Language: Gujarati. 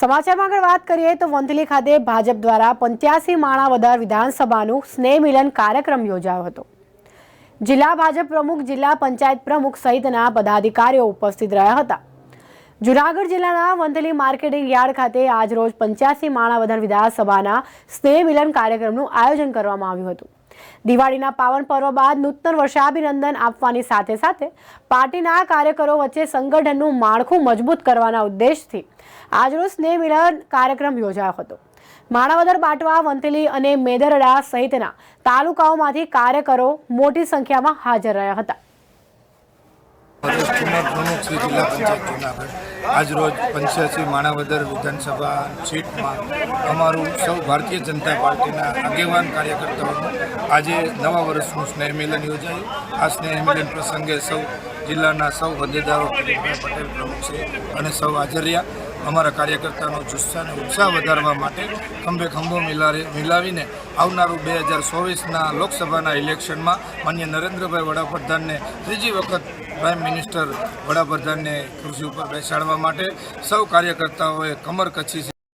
સમાચારમાં આગળ વાત કરીએ તો વંથલી ખાતે ભાજપ દ્વારા પંચ્યાસી માણાવદર વિધાનસભાનું સ્નેહ મિલન કાર્યક્રમ યોજાયો હતો. જિલ્લા ભાજપ પ્રમુખ, જિલ્લા પંચાયત પ્રમુખ સહિતના પદાધિકારીઓ ઉપસ્થિત રહ્યા હતા. જુનાગઢ જિલ્લાના વંથલી માર્કેટિંગ યાર્ડ ખાતે આજરોજ પંચ્યાસી માણાવદર વિધાનસભાના સ્નેહ મિલન કાર્યક્રમનું આયોજન કરવામાં આવ્યું હતું. દિવાળીના પાવન પર્વ બાદ નૂતન વર્ષાભિનંદન આપવાની સાથે સાથે પાર્ટીના કાર્યકરો વચ્ચે સંગઠનનું માળખું મજબૂત કરવાના ઉદ્દેશથી આજરોજ સ્નેહ મિલન કાર્યક્રમ યોજાયો હતો. માણાવદર, બાટવા, વંથલી અને મેદરડા સહિતના તાલુકાઓમાંથી કાર્યકરો મોટી સંખ્યામાં હાજર રહ્યા હતા. શ્રી જિલ્લા પંચાયત જુનાગઢ આજરોજ પંચ્યાસી માણાવદર વિધાનસભા સીટમાં અમારું સૌ ભારતીય જનતા પાર્ટીના આગેવાન કાર્યકર્તાઓનું આજે નવા વર્ષનું સ્નેહ મિલન યોજાયું. આ સ્નેહ મિલન પ્રસંગે સૌ જિલ્લાના સૌ હોદ્દેદારો પટેલ પ્રમુખ છે અને સૌ હાજર રહ્યા. અમારા કાર્યકર્તાનો જુસ્સા અને ઉત્સાહ વધારવા માટે ખંભે ખંભો મિલાવી મિલાવીને આવનારું બે હજાર ચોવીસના લોકસભાના ઇલેક્શનમાં માન્ય નરેન્દ્રભાઈ વડાપ્રધાનને ત્રીજી વખત પ્રાઇમ મિનિસ્ટર વડાપ્રધાનને ખુરશી ઉપર બેસાડવા માટે સૌ કાર્યકર્તાઓએ કમર કચ્છી